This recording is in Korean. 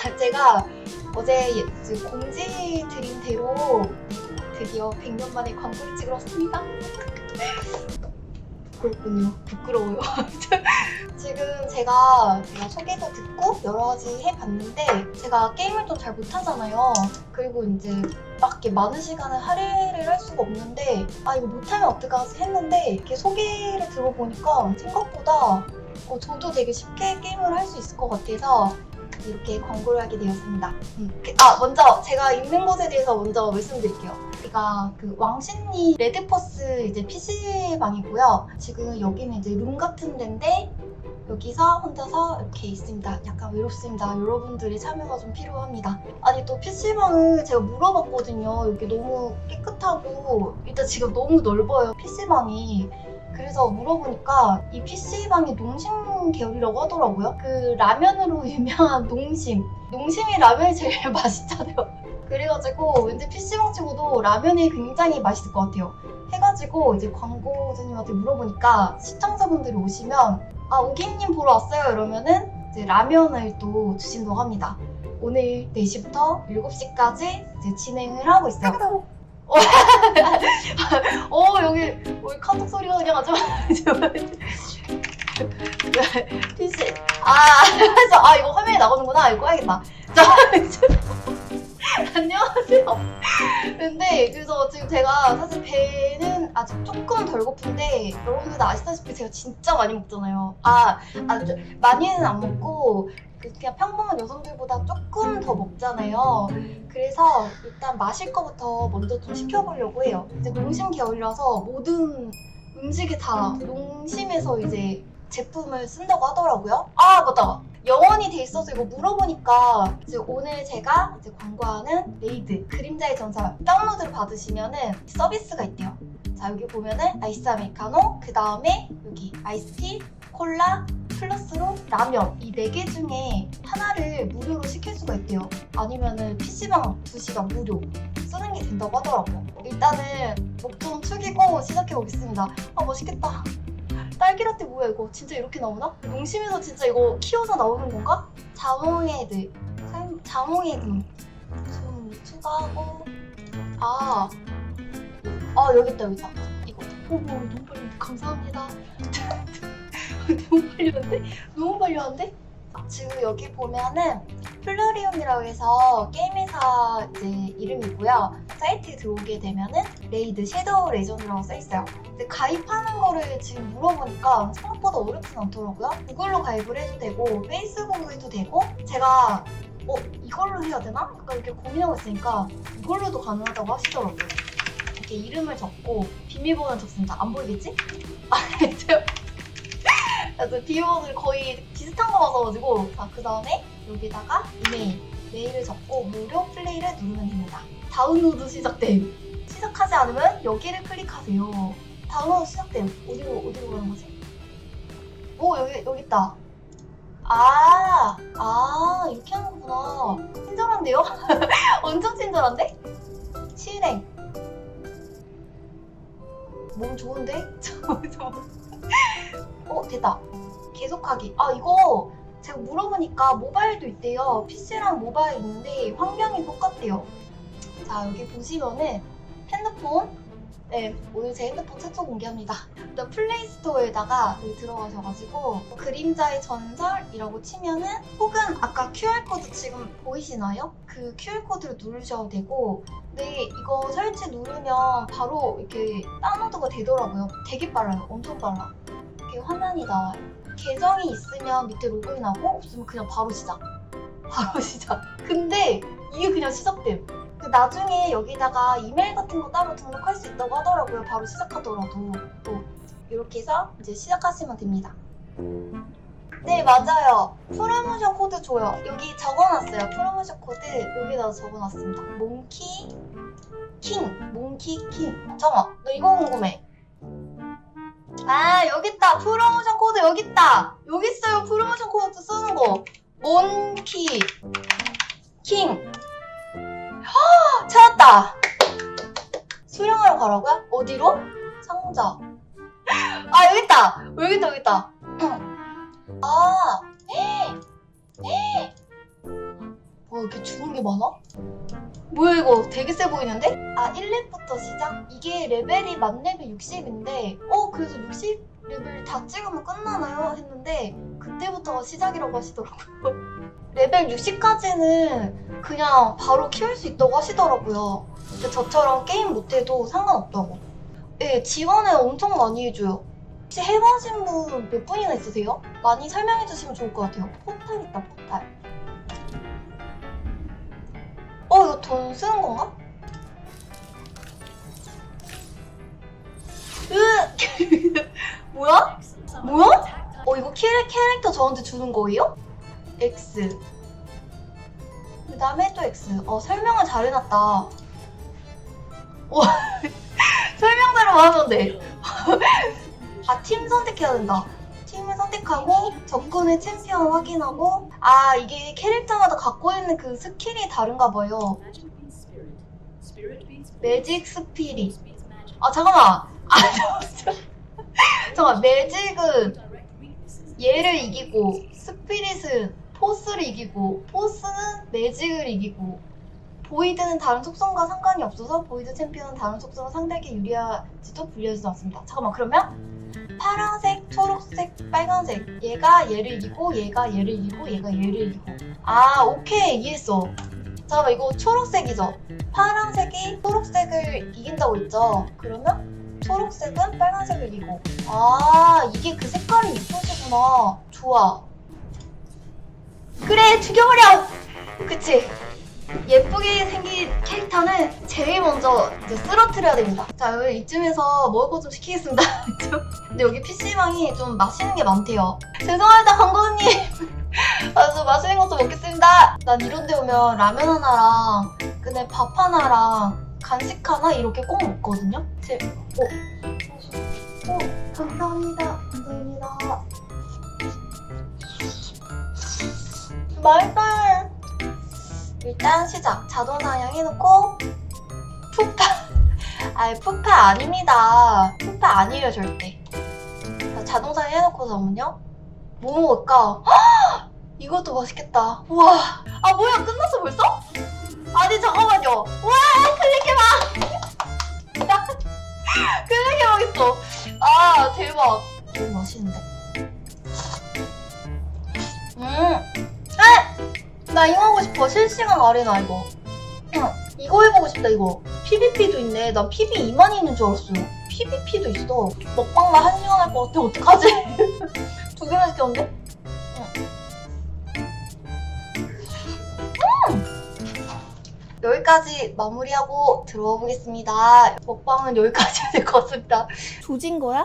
제가 어제 예- 그 공지 드린 대로 드디어 100년 만에 광고를 찍으러 왔습니다. 그렇군요. 부끄러워요. 지금 제가, 제가 소개도 듣고 여러 가지 해봤는데 제가 게임을 좀 잘 못하잖아요. 그리고 이제 막 이렇게 많은 시간을 할애를 할 수가 없는데 아 이거 못하면 어떡하지 했는데 이렇게 소개를 들어보니까 생각보다 어, 저도 되게 쉽게 게임을 할 수 있을 것 같아서 이렇게 광고를 하게 되었습니다. 음. 그- 아 먼저 제가 있는 곳에 대해서 먼저 말씀드릴게요. 여기가 그 왕신리 레드퍼스 이제 PC 방이고요. 지금 여기는 이제 룸 같은 데인데 여기서 혼자서 이렇게 있습니다. 약간 외롭습니다. 여러분들의 참여가 좀 필요합니다. 아니 또 PC방을 제가 물어봤거든요. 여기 너무 깨끗하고 일단 지금 너무 넓어요. PC방이. 그래서 물어보니까 이 PC방이 농심 계열이라고 하더라고요. 그 라면으로 유명한 농심. 농심이 라면이 제일 맛있잖아요. 그래가지고 왠지 PC방 치고도 라면이 굉장히 맛있을 것 같아요. 해가지고 이제 광고주님한테 물어보니까 시청자분들이 오시면 아 오기님 보러 왔어요 이러면은 이제 라면을 또 주신다고 합니다. 오늘 4시부터 7시까지 이제 진행을 하고 있어요. 어 여기 여기 카톡 소리가 그냥 아주 PC 아 그래서 아 이거 화면에 나오는구나. 이거 해야겠다. 자 그래서 지금 제가 사실 배는 아직 조금 덜 고픈데 여러분들 아시다시피 제가 진짜 많이 먹잖아요. 아, 아좀 많이는 안 먹고 그 그냥 평범한 여성들보다 조금 더 먹잖아요. 그래서 일단 마실 거부터 먼저 좀 시켜보려고 해요. 이제 농심 계열이라서 모든 음식이 다 농심에서 이제 제품을 쓴다고 하더라고요. 아 맞다. 영원이 돼 있어서 이거 물어보니까 이제 오늘 제가 이제 광고하는 레이드 그림자의 전설 다운로드를 받으시면은 서비스가 있대요. 자 여기 보면은 아이스 아메리카노 그 다음에 여기 아이스티 콜라 플러스로 라면 이 네 개 중에 하나를 무료로 시킬 수가 있대요. 아니면은 PC방 2시간 무료 쓰는 게 된다고 하더라고요. 일단은 목 좀 축이고 시작해 보겠습니다. 아 맛있겠다. 딸기라떼 뭐야 이거? 진짜 이렇게 나오나? 농심에서 진짜 이거 키워서 나오는 건가? 자몽에드 삶- 자몽에드 좀 추가하고. 아, 아 여기 있다 여기 있다. 이거. 어머 너무 빨리. 감사합니다. 너무 빨리 왔는데? 너무 빨리 왔는데? 아, 지금 여기 보면은 플루리움이라고 해서 게임 회사 이제 이름이고요 사이트에 들어오게 되면은 레이드 섀도우 레전드라고 써있어요 근데 가입하는 거를 지금 물어보니까 생각보다 어렵진 않더라고요. 구글로 가입을 해도 되고 페이스북으로 해도 되고 제가 어 이걸로 해야 되나? 약간 이렇게 고민하고 있으니까 이걸로도 가능하다고 하시더라고요. 이렇게 이름을 적고 비밀번호 적습니다. 안 보이겠지? 아 그래서 비밀번호를 거의 비슷한 거 맞아가지고 자 그 다음에 여기다가 이메일 메일을 적고 무료 플레이를 누르면 됩니다. 다운로드 시작됨. 시작하지 않으면 여기를 클릭하세요. 다운로드 시작됨. 어디로 어디로 가는 거지? 오 여기 여기 있다. 아, 아 이렇게 하는 거구나. 친절한데요? 엄청 친절한데? 실행. 몸 좋은데? 어 됐다. 계속하기. 아 이거 제가 물어보니까 모바일도 있대요. PC랑 모바일 있는데 환경이 똑같대요. 자 여기 보시면은 핸드폰 네, 오늘 제 핸드폰 최초 공개합니다. 일단 플레이스토어에다가 여기 들어가셔가지고 그림자의 전설이라고 치면은 혹은 아까 QR코드 지금 보이시나요? 그 QR코드를 누르셔도 되고 근데 이거 설치 누르면 바로 이렇게 다운로드가 되더라고요. 되게 빨라요. 엄청 빨라. 이렇게 화면이 나와요. 계정이 있으면 밑에 로그인하고 없으면 그냥 바로 시작. 바로 시작. 근데 이게 그냥 시작됨. 그 나중에 여기다가 이메일 같은 거 따로 등록할 수 있다고 하더라고요. 바로 시작하더라도 또 이렇게 해서 이제 시작하시면 됩니다. 네 맞아요. 프로모션 코드 줘요. 여기 적어놨어요. 프로모션 코드 여기다 적어놨습니다. 몽키 킹, 몽키 킹. 잠깐, 나 이거 궁금해. 아 여기 있다. 프로모션 코드 여기 있다. 여기 있어요. 프로모션 코드 쓰는 거. 몬키 킹. 찾았다. 수령하러 가라고요? 어디로? 상자. 아 여기 있다. 여기 있다 여기 있다. 아, 에, 에. 뭐 이렇게 주는 게 많아? 뭐야 이거 되게 세 보이는데? 아 1렙부터 시작? 이게 레벨이 만 레벨 60인데 어 그래서 60 레벨 다 찍으면 끝나나요? 했는데 그때부터가 시작이라고 하시더라고요 레벨 60까지는 그냥 바로 키울 수 있다고 하시더라고요 근데 저처럼 게임 못해도 상관없다고 예 지원을 엄청 많이 해줘요 혹시 해보신 분 몇 분이나 있으세요? 많이 설명해 주시면 좋을 것 같아요 포탈 있다 포탈 어 이거 돈 쓰는 건가? 뭐야? 뭐야? 어 이거 캐릭, 캐릭터 저한테 주는 거예요? X 그 다음에 또 X 어 설명을 잘 해놨다 와 설명대로 하면 돼 아, 팀 선택해야 된다. 팀을 선택하고 접근의 챔피언 확인하고 아 이게 캐릭터마다 갖고 있는 그 스킬이 다른가 봐요. 매직 스피릿. 아 잠깐만. 아 잠깐만. 잠깐 매직은 얘를 이기고 스피릿은 포스를 이기고 포스는 매직을 이기고 보이드는 다른 속성과 상관이 없어서 보이드 챔피언은 다른 속성은 상대에게 유리하지도 불리하지도 않습니다. 잠깐만 그러면 파란색, 초록색, 빨간색 얘가 얘를 이기고 얘가 얘를 이기고 얘가 얘를 이기고. 아 오케이 이해했어. 잠깐만 이거 초록색이죠? 파란색이 초록색을 이긴다고 했죠? 그러면 초록색은 빨간색을 이기고 아 이게 그 색깔이 이쁘시구나 좋아 그래 죽여버려 그치 예쁘게 생긴 캐릭터는 제일 먼저 이제 쓰러뜨려야 됩니다. 자, 여기 이쯤에서 먹을 거 좀 시키겠습니다. 근데 여기 PC방이 좀 맛있는 게 많대요. 죄송합니다, 광고님. 아, 저 맛있는 거좀 먹겠습니다. 난 이런 데 오면 라면 하나랑 그냥 밥 하나랑 간식 하나 이렇게 꼭 먹거든요. 제, 어, 어, 감사합니다. 감사합니다. 맛있어요. 일단 시작. 자동 사냥 해놓고 푸파. 아이 푸파 아닙니다. 푸파 아니에요 절대. 자, 자동 사냥 해놓고 잠깐만요. 뭐 먹을까? 헉! 이것도 맛있겠다. 우와. 아 뭐야 끝났어 벌써? 아니 잠깐만요. 와 클릭해봐. 클릭해보겠어. 아 대박. 너무 맛있는데. 음. 에! 나 이거 하고 싶어. 실시간 아레나 이거. 응, 이거 해보고 싶다 이거. PVP도 있네. 난 PV 2만 있는 줄 알았어요. PVP도 있어. 먹방만 한 시간 할 것 같아. 어떡하지? 두 개나 시켰는데? 여기까지 마무리하고 들어와 보겠습니다. 먹방은 여기까지 될 것 같습니다. 조진 거야?